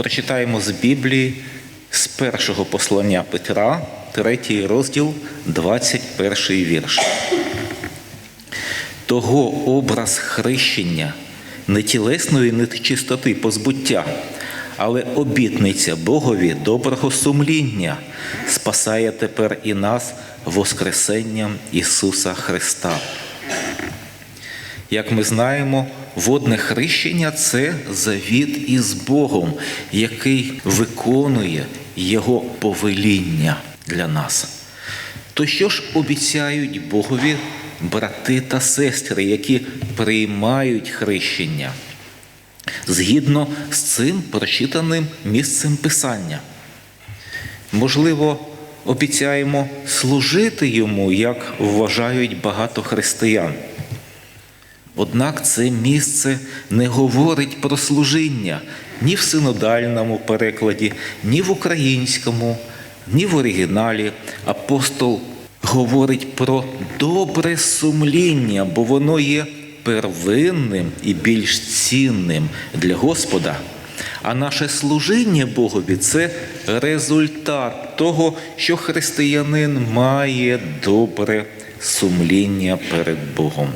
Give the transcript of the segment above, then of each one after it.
прочитаємо з Біблії з першого послання Петра, третій розділ, 21 вірш. Того образ хрещення не тілесної нечистоти позбуття, але обітниця Богові доброго сумління спасає тепер і нас Воскресенням Ісуса Христа. Як ми знаємо, водне хрещення це завіт із Богом, який виконує Його повеління для нас. То що ж обіцяють Богові брати та сестри, які приймають хрещення? Згідно з цим прочитаним місцем Писання. Можливо, обіцяємо служити йому, як вважають багато християн. Однак це місце не говорить про служіння ні в синодальному перекладі, ні в українському, ні в оригіналі. Апостол говорить про добре сумління, бо воно є первинним і більш цінним для Господа. А наше служіння Богові це результат того, що християнин має добре сумління перед Богом.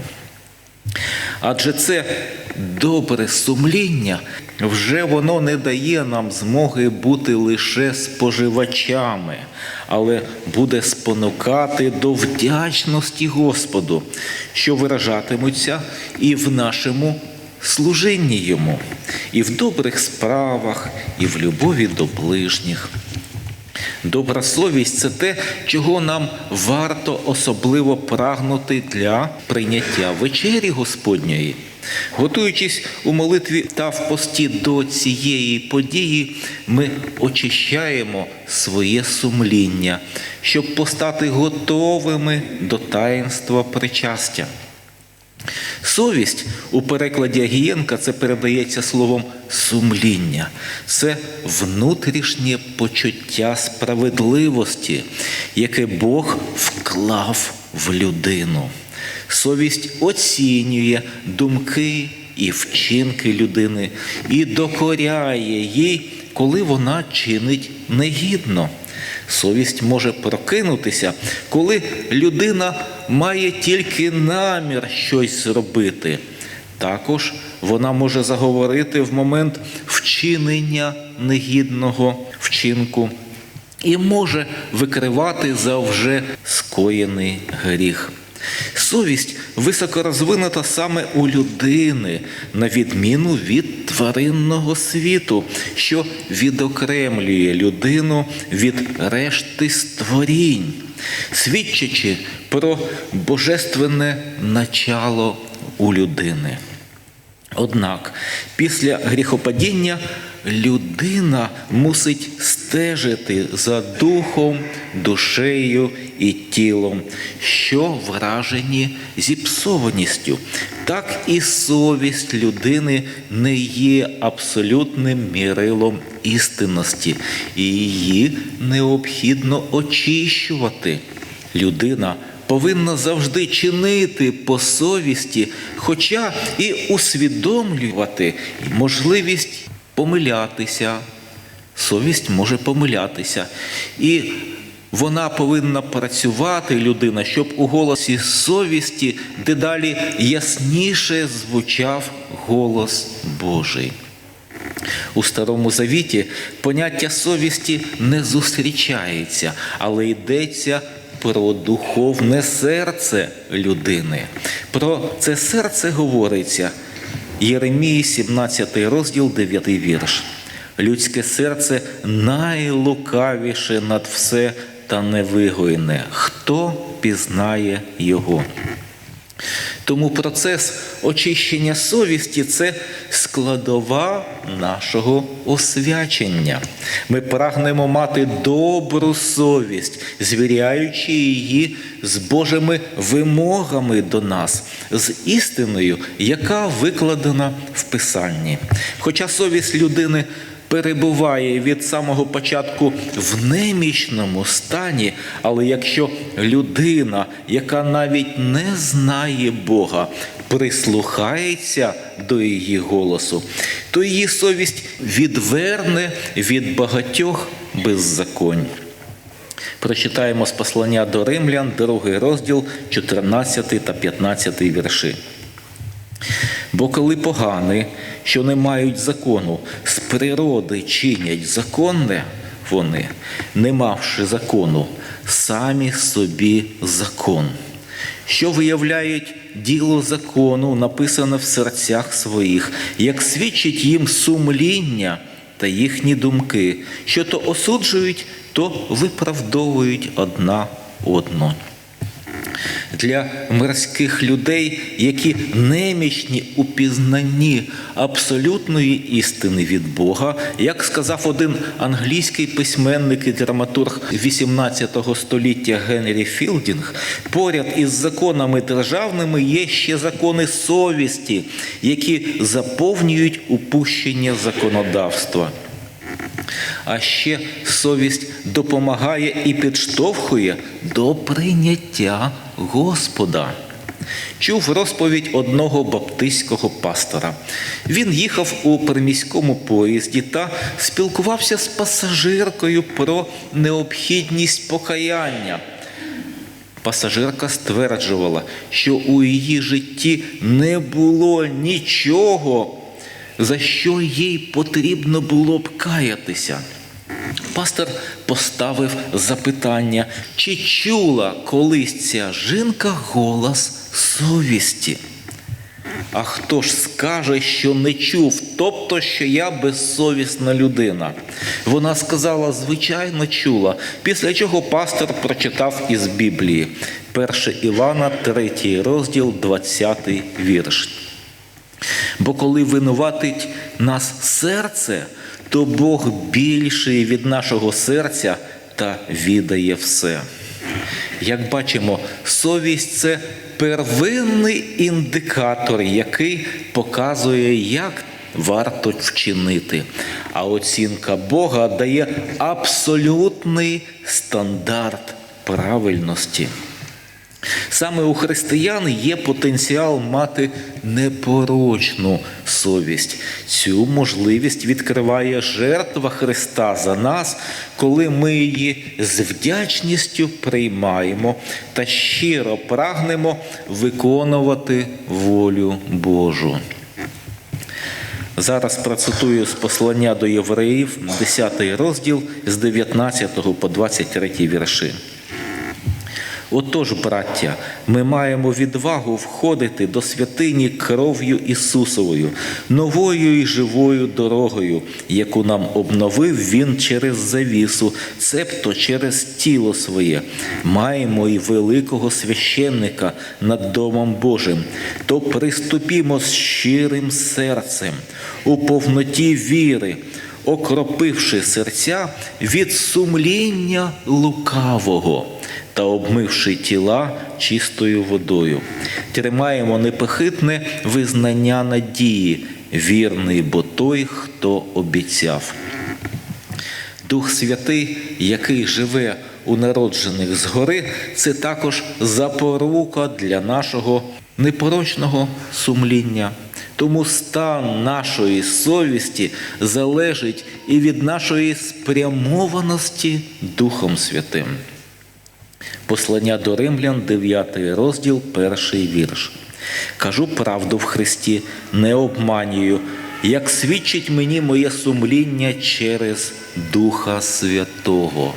Адже це добре сумління вже воно не дає нам змоги бути лише споживачами, але буде спонукати до вдячності Господу, що виражатимуться і в нашому служінні йому, і в добрих справах, і в любові до ближніх. Добра совість це те, чого нам варто особливо прагнути для прийняття вечері Господньої. Готуючись у молитві та в пості до цієї події, ми очищаємо своє сумління, щоб постати готовими до таїнства причастя. Совість у перекладі Агієнка це передається словом сумління. Це внутрішнє почуття справедливості, яке Бог вклав в людину. Совість оцінює думки і вчинки людини і докоряє їй, коли вона чинить негідно. Совість може прокинутися, коли людина має тільки намір щось зробити. Також вона може заговорити в момент вчинення негідного вчинку і може викривати за вже скоєний гріх. Совість високо розвинута саме у людини, на відміну від тваринного світу, що відокремлює людину від решти створінь, свідчачи про божественне начало у людини. Однак після гріхопадіння людина мусить стежити за духом, душею і тілом, що вражені зіпсованістю. Так і совість людини не є абсолютним мірилом істинності, і її необхідно очищувати. Людина повинна завжди чинити по совісті, хоча і усвідомлювати можливість помилятися. Совість може помилятися. І вона повинна працювати, людина, щоб у голосі совісті дедалі ясніше звучав голос Божий. У Старому Завіті поняття совісті не зустрічається, але йдеться про духовне серце людини. Про це серце говориться Єремії, 17 розділ, 9 вірш. Людське серце найлукавіше над все та невигойне. Хто пізнає його? Тому процес очищення совісті це складова нашого освячення. Ми прагнемо мати добру совість, звіряючи її з Божими вимогами до нас, з істиною, яка викладена в Писанні. Хоча совість людини перебуває від самого початку в немічному стані, але якщо людина, яка навіть не знає Бога, прислухається до її голосу, то її совість відверне від багатьох беззаконь. Прочитаємо з послання до римлян, другий розділ, 14 та 15 вірші. Бо коли погани, що не мають закону, з природи чинять законне, вони, не мавши закону, самі собі закон, що виявляють діло закону, написане в серцях своїх, як свідчить їм сумління та їхні думки, що то осуджують, то виправдовують одна одну для мирських людей, які немічні у пізнанні абсолютної істини від Бога, як сказав один англійський письменник і драматург 18 століття Генрі Філдінг, поряд із законами державними є ще закони совісті, які заповнюють упущення законодавства. А ще совість допомагає і підштовхує до прийняття Господа. Чув розповідь одного баптистського пастора. Він їхав у приміському поїзді та спілкувався з пасажиркою про необхідність покаяння. Пасажирка стверджувала, що у її житті не було нічого за що їй потрібно було б каятися. Пастор поставив запитання, чи чула колись ця жінка голос совісті? А хто ж скаже, що не чув, тобто, що я безсовісна людина? Вона сказала, звичайно, чула, після чого пастор прочитав із Біблії 1 Івана, 3 розділ, 20 вірш. Бо коли винуватить нас серце, то Бог більший від нашого серця та відає все. Як бачимо, совість це первинний індикатор, який показує, як варто вчинити. А оцінка Бога дає абсолютний стандарт правильності. Саме у християн є потенціал мати непорочну совість. Цю можливість відкриває жертва Христа за нас, коли ми її з вдячністю приймаємо та щиро прагнемо виконувати волю Божу. Зараз процитую з послання до євреїв, 10 розділ з 19 по 23 вірші. Отож, браття, ми маємо відвагу входити до святині кров'ю Ісусовою, новою і живою дорогою, яку нам обновив Він через завісу, цебто через тіло своє. Маємо і великого священника над Домом Божим, то приступімо з щирим серцем, у повноті віри. Окропивши серця від сумління лукавого та обмивши тіла чистою водою, тримаємо непохитне визнання надії, вірний, бо той, хто обіцяв. Дух Святий, який живе у народжених згори, це також запорука для нашого непорочного сумління. Тому стан нашої совісті залежить і від нашої спрямованості Духом Святим. Послання до римлян, 9 розділ, перший вірш. Кажу правду в Христі, не обманюю, як свідчить мені моє сумління через Духа Святого.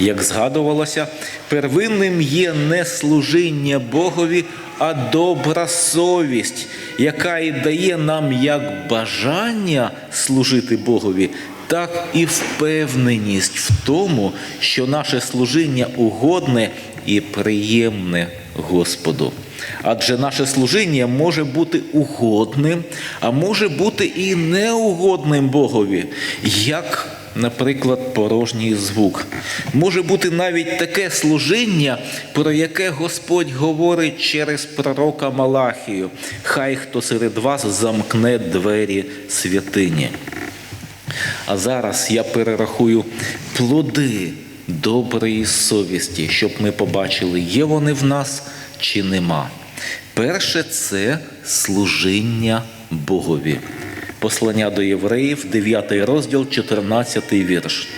Як згадувалося, первинним є не служіння Богові, а добра совість, яка і дає нам як бажання служити Богові, так і впевненість в тому, що наше служіння угодне і приємне Господу. Адже наше служіння може бути угодним, а може бути і неугодним Богові, як, наприклад, порожній звук. Може бути навіть таке служіння, про яке Господь говорить через пророка Малахію. Хай хто серед вас замкне двері святині. А зараз я перерахую плоди доброї совісті, щоб ми побачили, є вони в нас чи нема. Перше це служіння Богові. Послання до євреїв, 9 розділ, 14 вірш.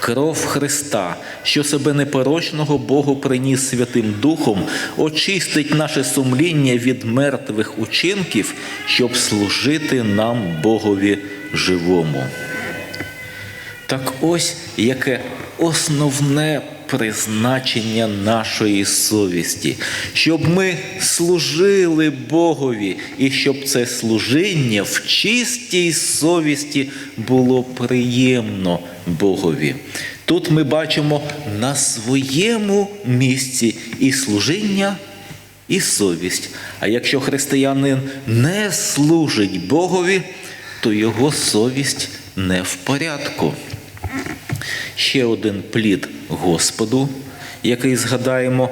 Кров Христа, що себе непорочного Богу приніс Святим Духом, очистить наше сумління від мертвих учинків, щоб служити нам Богові живому. Так ось яке основне призначення нашої совісті, щоб ми служили Богові, і щоб це служіння в чистій совісті було приємно Богові. Тут ми бачимо на своєму місці і служіння, і совість. А якщо християнин не служить Богові, то його совість не в порядку. Ще один плід Господу, який згадаємо,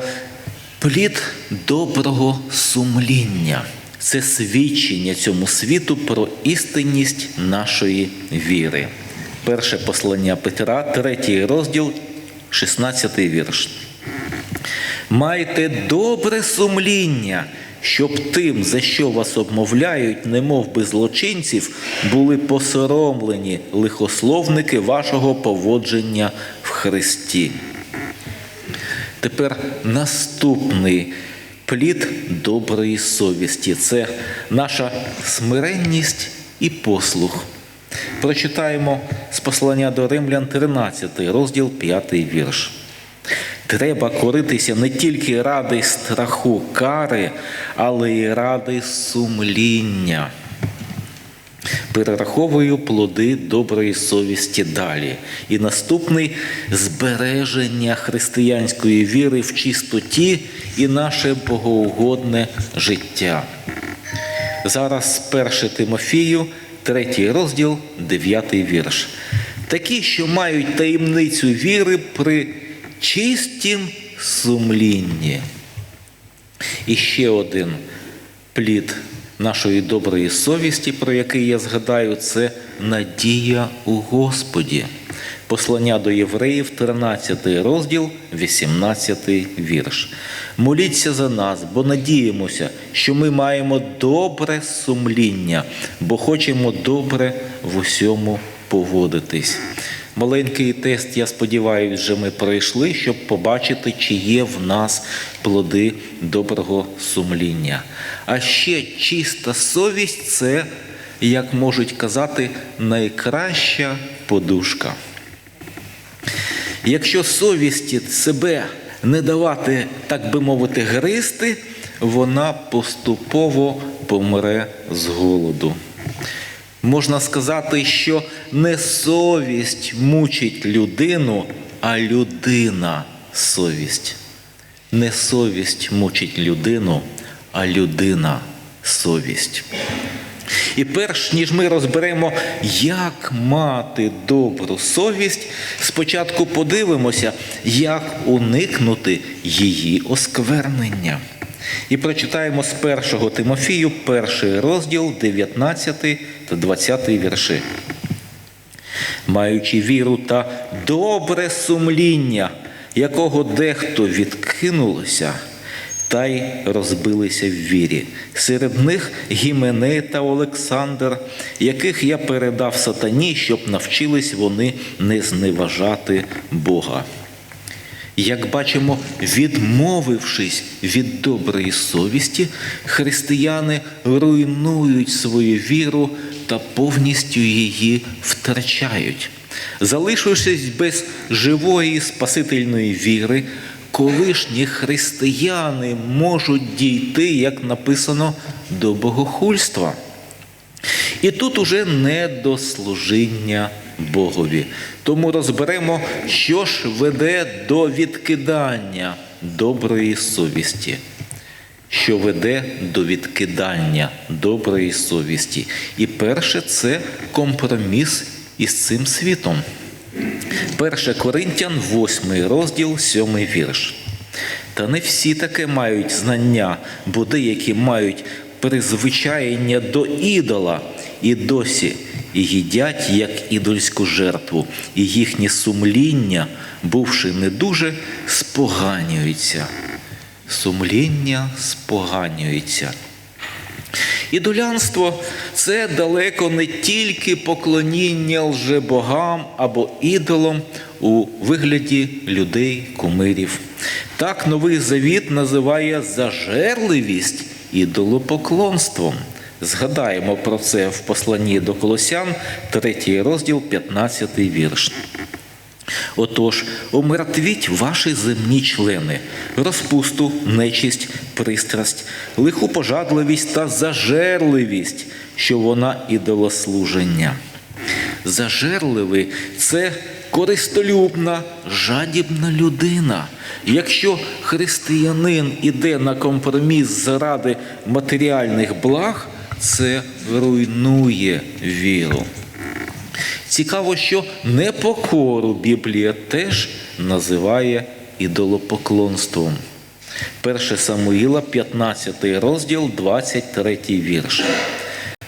плід доброго сумління. Це свідчення цьому світу про істинність нашої віри. Перше послання Петра, третій розділ, 16 вірш. Майте добре сумління, щоб тим, за що вас обмовляють, немов би злочинців, були посоромлені лихословники вашого поводження в Христі. Тепер наступний плід доброї совісті це наша смиренність і послух. Прочитаємо з послання до Римлян 13, розділ 5 вірш. Треба коритися не тільки ради страху кари, але й ради сумління. Перераховую плоди доброї совісті далі. І наступний збереження християнської віри в чистоті і наше богоугодне життя. Зараз 1 Тимофію, 3 розділ, 9 вірш. Такі, що мають таємницю віри при чистім сумлінні. І ще один плід нашої доброї совісті, про який я згадаю, це надія у Господі. Послання до євреїв, 13 розділ, 18 вірш. Моліться за нас, бо надіємося, що ми маємо добре сумління, бо хочемо добре в усьому поводитись. Маленький тест, я сподіваюся, вже ми пройшли, щоб побачити, чи є в нас плоди доброго сумління. А ще чиста совість це, як можуть казати, найкраща подушка. Якщо совісті себе не давати, так би мовити, гристи, вона поступово помре з голоду. Можна сказати, що не совість мучить людину, а людина совість. Не совість мучить людину, а людина совість. І перш ніж ми розберемо, як мати добру совість, спочатку подивимося, як уникнути її осквернення. І прочитаємо з 1 Тимофію, перший розділ, 19 та 20 вірші. Маючи віру та добре сумління, якого дехто відкинулося, та й розбилися в вірі. Серед них Гіменей та Олександр, яких я передав сатані, щоб навчились вони не зневажати Бога. Як бачимо, відмовившись від доброї совісті, християни руйнують свою віру та повністю її втрачають. Залишившись без живої спасительної віри, колишні християни можуть дійти, як написано, до богохульства. І тут уже не до служіння Богові. Тому розберемо, що ж веде до відкидання доброї совісті. Що веде до відкидання доброї совісті. І перше це компроміс із цим світом. 1 Коринтян, 8 розділ, 7 вірш. Та не всі таке мають знання, бо деякі мають призвичаєння до ідола і досі і їдять як ідольську жертву, і їхнє сумління, бувши не дуже, споганюється. Сумління споганюється. Ідолянство це далеко не тільки поклоніння лжебогам або ідолам у вигляді людей, кумирів. Так новий завіт називає зажерливість ідолопоклонством. Згадаємо про це в посланні до Колосян, 3 розділ, 15 вірш. Отож, умертвіть ваші земні члени, розпусту, нечисть, пристрасть, лиху пожадливість та зажерливість, що вона ідолослуження. Зажерливий це користолюбна, жадібна людина. Якщо християнин іде на компроміс заради матеріальних благ, це руйнує віру. Цікаво, що непокору Біблія теж називає ідолопоклонством. 1 Самуїла, 15 розділ, 23 вірш.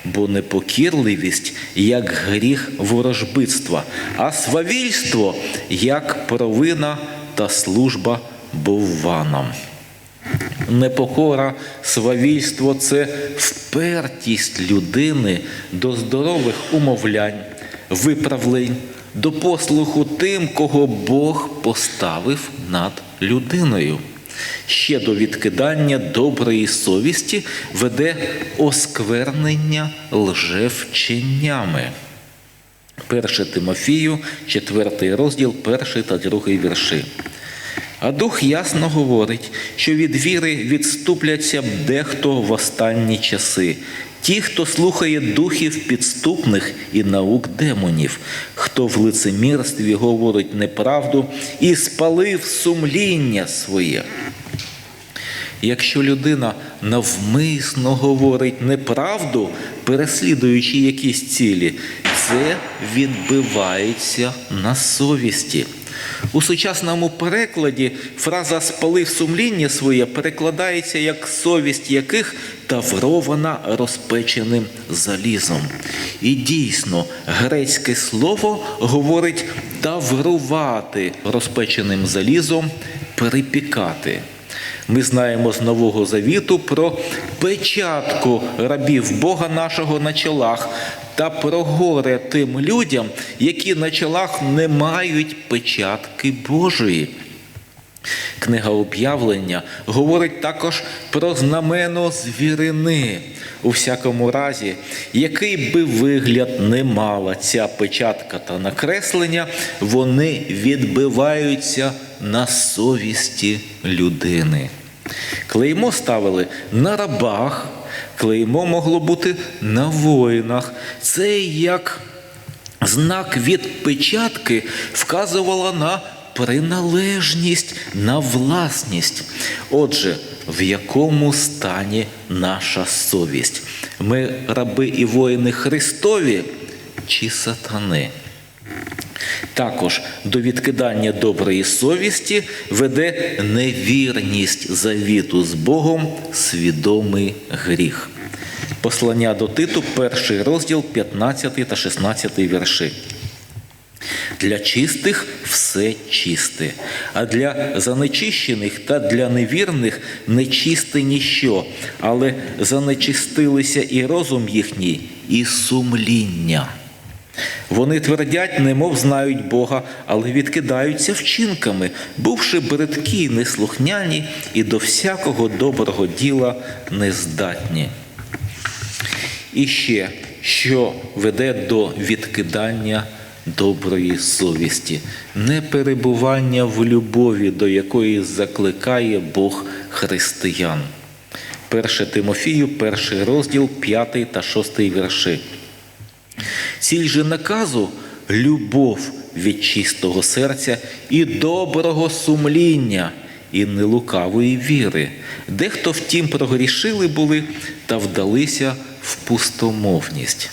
Бо непокірливість як гріх ворожбитства, а свавільство як провина та служба бовванам. Непокора, свавільство це впертість людини до здорових умовлянь, виправлень, до послуху тим, кого Бог поставив над людиною. Ще до відкидання доброї совісті веде осквернення лжевченнями. 1 Тимофію, 4 розділ, 1 та 2 вірши. А дух ясно говорить, що від віри відступляться дехто в останні часи. Ті, хто слухає духів підступних і наук демонів, хто в лицемірстві говорить неправду і спалив сумління своє. Якщо людина навмисно говорить неправду, переслідуючи якісь цілі, це відбивається на совісті. У сучасному перекладі фраза спалив сумління своє перекладається як совість яких таврована розпеченим залізом. І дійсно, грецьке слово говорить таврувати розпеченим залізом, перепікати. Ми знаємо з Нового Завіту про печатку рабів Бога нашого на чолах та про горе тим людям, які на чолах не мають печатки Божої. Книга об'явлення говорить також про знамено звірини. У всякому разі, який би вигляд не мала ця печатка та накреслення, вони відбиваються на совісті людини. Клеймо ставили на рабах, клеймо могло бути на воїнах. Це як знак від печатки вказувала на приналежність, на власність. Отже, в якому стані наша совість? Ми раби і воїни Христові чи сатани? Також до відкидання доброї совісті веде невірність завіту з Богом, свідомий гріх. Послання до Титу, перший розділ, 15 та 16 вірши. Для чистих все чисте, а для занечищених та для невірних нечисте ніщо, але занечистилися і розум їхній, і сумління. Вони твердять, немов знають Бога, але відкидаються вчинками, бувши бридкі, неслухняні і до всякого доброго діла нездатні. І ще, що веде до відкидання доброї совісті, не перебування в любові, до якої закликає Бог християн. 1 Тимофію, перший розділ, 5 та 6 вірши. Ціль же наказу любов від чистого серця і доброго сумління, і нелукавої віри. Дехто втім прогрішили були та вдалися в пустомовність.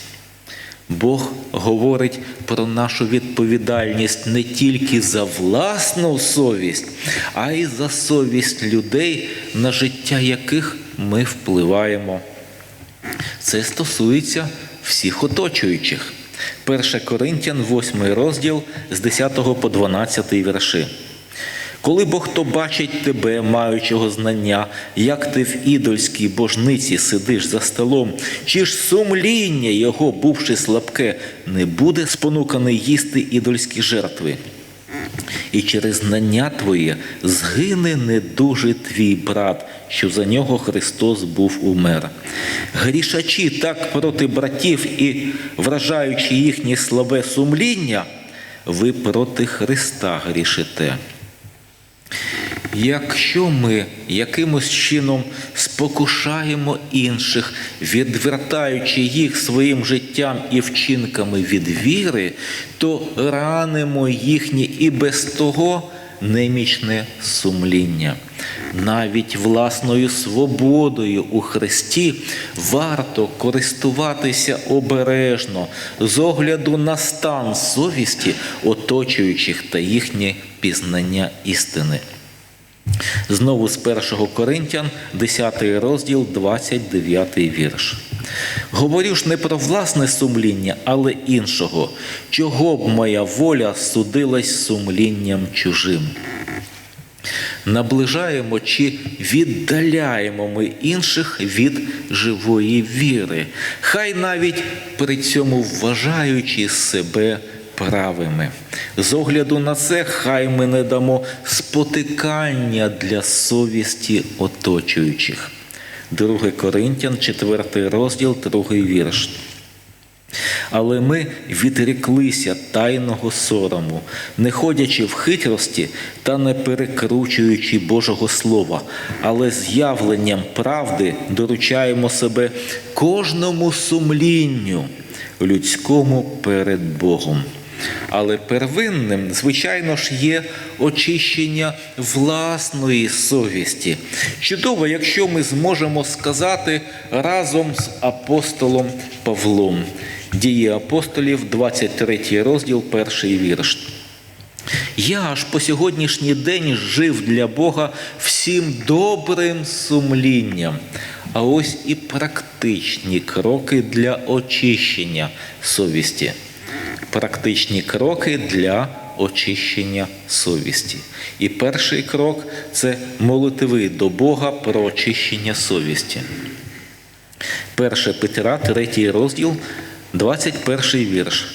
Бог говорить про нашу відповідальність не тільки за власну совість, а й за совість людей, на життя яких ми впливаємо. Це стосується всіх оточуючих. 1 Коринтян, 8 розділ з 10 по 12 вірші. Коли бо хто бачить тебе, маючого знання, як ти в ідольській божниці сидиш за столом, чи ж сумління його, бувши слабке, не буде спонуканий їсти ідольські жертви? І через знання твоє згине недужий твій брат, що за нього Христос був умер. Грішачі так проти братів і вражаючи їхнє слабе сумління, ви проти Христа грішите. Якщо ми якимось чином спокушаємо інших, відвертаючи їх своїм життям і вчинками від віри, то ранимо їхнє і без того немічне сумління. Навіть власною свободою у Христі варто користуватися обережно з огляду на стан совісті оточуючих та їхнє пізнання істини. Знову з 1 Коринтян, 10 розділ, 29 вірш. Говорю ж не про власне сумління, але іншого, чого б моя воля судилась сумлінням чужим. Наближаємо чи віддаляємо ми інших від живої віри, хай навіть при цьому вважаючи себе правими. З огляду на це, хай ми не дамо спотикання для совісті оточуючих. 2 Коринтян, 4 розділ, 2 вірш. Але ми відріклися тайного сорому, не ходячи в хитрості та не перекручуючи Божого Слова, але з явленням правди доручаємо себе кожному сумлінню людському перед Богом. Але первинним, звичайно ж, є очищення власної совісті. Чудово, якщо ми зможемо сказати разом з апостолом Павлом. Дії апостолів, 23 розділ, перший вірш. Я аж по сьогоднішній день жив для Бога всім добрим сумлінням. А ось і практичні кроки для очищення совісті. Практичні кроки для очищення совісті. І перший крок це молитви до Бога про очищення совісті. 1 Петра, 3 розділ, 21 вірш.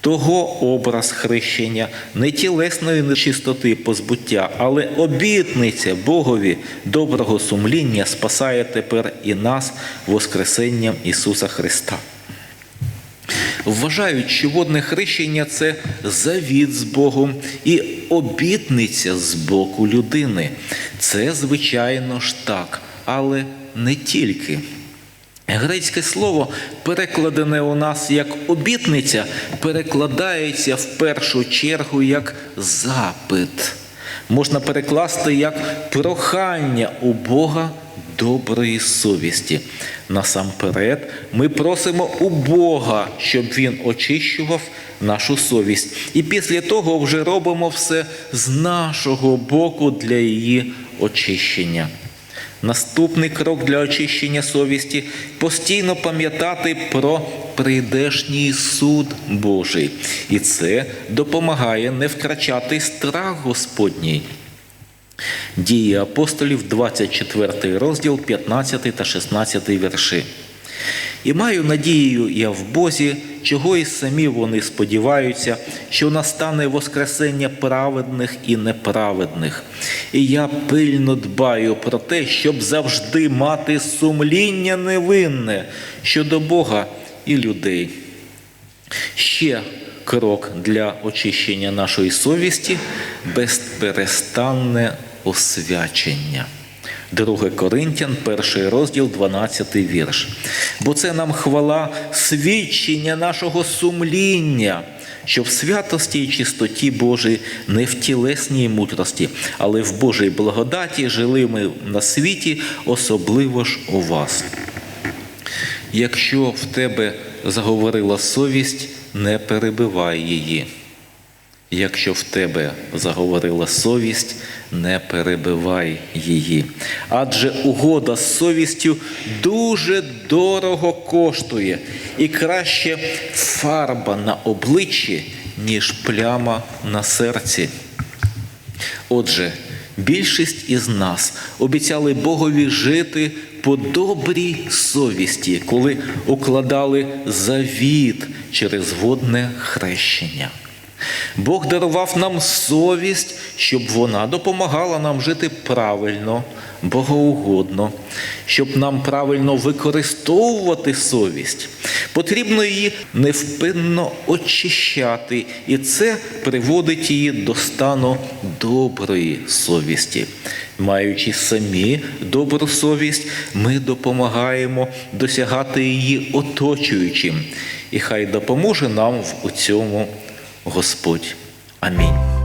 Того образ хрещення не тілесної нечистоти позбуття, але обітниця Богові доброго сумління спасає тепер і нас Воскресенням Ісуса Христа. Вважають, що водне хрещення це завіт з Богом і обітниця з боку людини. Це, звичайно ж так, але не тільки. Грецьке слово, перекладене у нас як обітниця, перекладається в першу чергу як запит. Можна перекласти як прохання у Бога доброї совісті. Насамперед, ми просимо у Бога, щоб Він очищував нашу совість. І після того вже робимо все з нашого боку для її очищення. Наступний крок для очищення совісті постійно пам'ятати про прийдешній суд Божий. І це допомагає не втрачати страх Господній. Дії апостолів, 24 розділ, 15 та 16 вірші. І маю надію я в Бозі, чого і самі вони сподіваються, що настане Воскресення праведних і неправедних. І я пильно дбаю про те, щоб завжди мати сумління невинне щодо Бога і людей. Ще крок для очищення нашої совісті безперестанне освячення. 2 Коринтян, перший розділ, 12 вірш. Бо це нам хвала свідчення нашого сумління, що в святості і чистоті Божій не в тілесній мудрості, але в Божій благодаті жили ми на світі, особливо ж у вас. Якщо в тебе заговорила совість, не перебивай її. Якщо в тебе заговорила совість, не перебивай її. Адже угода з совістю дуже дорого коштує, і краще фарба на обличчі, ніж пляма на серці. Отже, більшість із нас обіцяли Богові жити по добрій совісті, коли укладали завіт через водне хрещення. Бог дарував нам совість, щоб вона допомагала нам жити правильно, богоугодно, щоб нам правильно використовувати совість. Потрібно її невпинно очищати, і це приводить її до стану доброї совісті. Маючи самі добру совість, ми допомагаємо досягати її оточуючим. І хай допоможе нам в цьому Господь. Амінь.